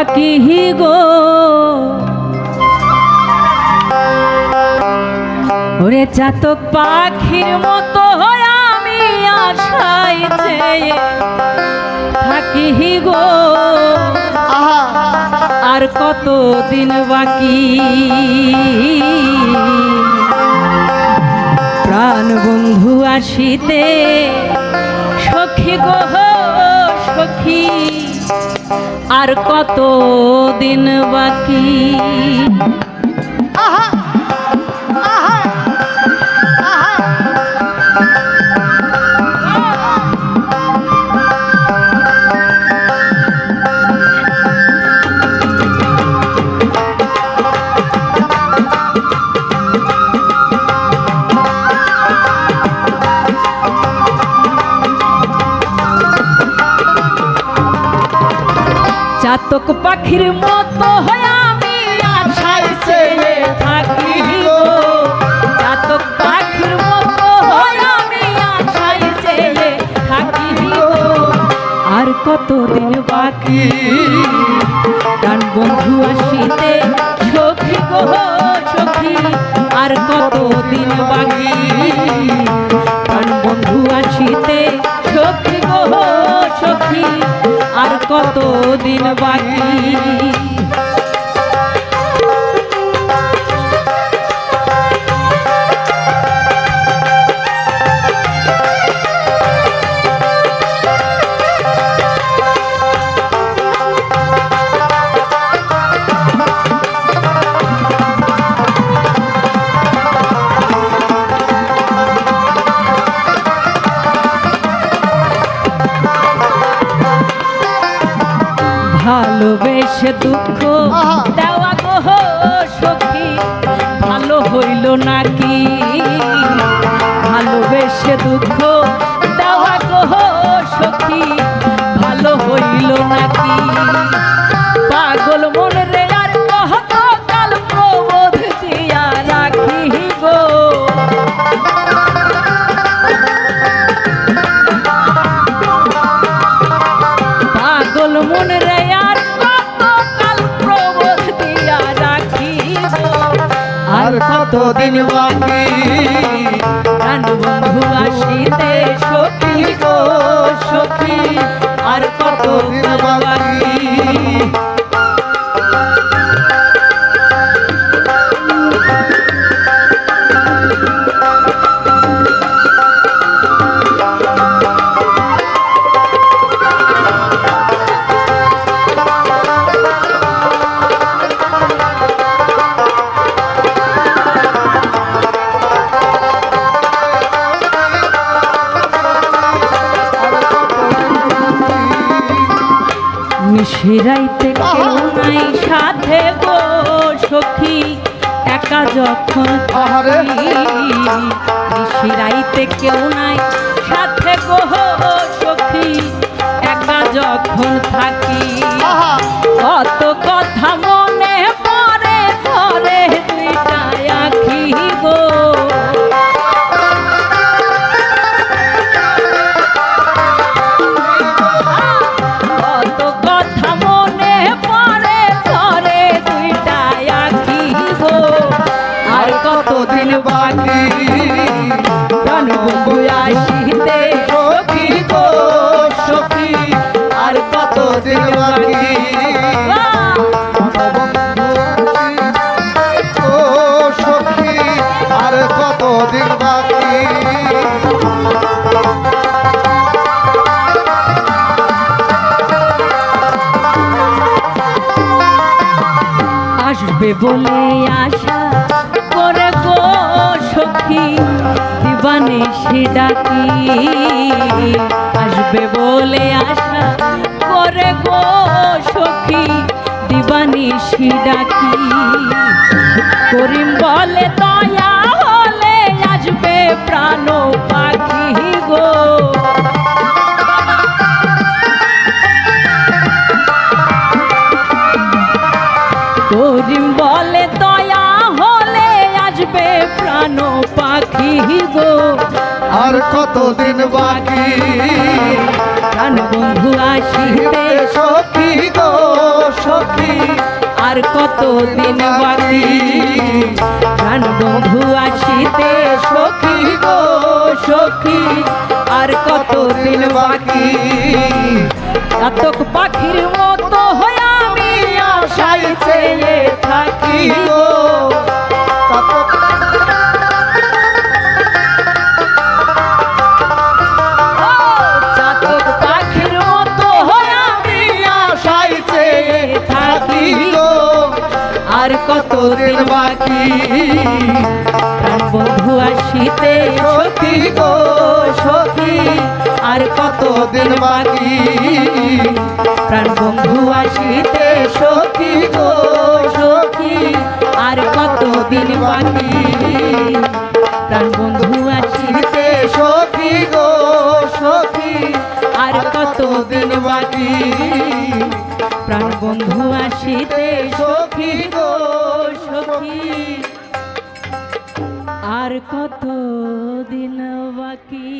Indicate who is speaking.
Speaker 1: থাকি গো। ওরে চাতক পাখির মতো আমি আশায় চেয়ে থাকি গো। আর কত দিন বাকি? প্রাণ বন্ধু আসিতে সখী গো আর কত দিন বাকি?
Speaker 2: আহা!
Speaker 1: চাতক পাখির মতো হয়ে আমি আশায় চেয়ে থাকি চাতক পাখির মতো হয়ে আমি আশায় চেয়ে থাকি আর কতদিন বাকি? প্রাণ বন্ধু আসিতে সখী গো। আর কতদিন বাকি ভালোবেসে দুঃখ দেওয়া গো সখী ভালো হইল নাকি? ভালোবেসে দুঃখ দেওয়া গো সখী ভালো হইল নাকি? পাগল মন রে আর কত কাল প্রবোধ দিয়া রাখি গো পাগল মন রে আর
Speaker 2: কতদিন বাকি?
Speaker 1: প্রাণ বন্ধু আসিতে সত্যি গো। মিশিরাইতে কেউ নাই সাথে গো সখী। একা যখন ফেরাইতে কেউ নাই সাথে গো সখী।
Speaker 2: কতদিন
Speaker 1: কত দিন আর বাকি? আসবে বলে আশা করে গো সখী, দিবানে সে ডাকি। আসবে বলে আশা করে গো সখী, দিবানি সে ডাকি। করিম বলে, দয়া হলে আসবে প্রাণ
Speaker 2: আর কতদিন বাকি?
Speaker 1: প্রাণ বন্ধু আসিতে
Speaker 2: সখী গো সখী।
Speaker 1: আর কত দিন বাকি? প্রাণ বন্ধু আসিতে সখী গো সখী। আর কত দিন বাকি? চাতক পাখির মতো হয়ে আমি আশায় চেয়ে থাকি গো। কত দিন বাকি বন্ধু আসিতে সখী গো, সখী, আর কত দিন বাকি? প্রাণ বন্ধু আসিতে সখী গো, সখী, আর কত দিন বাকি? প্রাণ বন্ধু আসিতে
Speaker 2: সখী গো, সখী,
Speaker 1: আর কত দিন বাকি? বন্ধু আসিতে সখী গো সখী। আর কত দিন বাকি?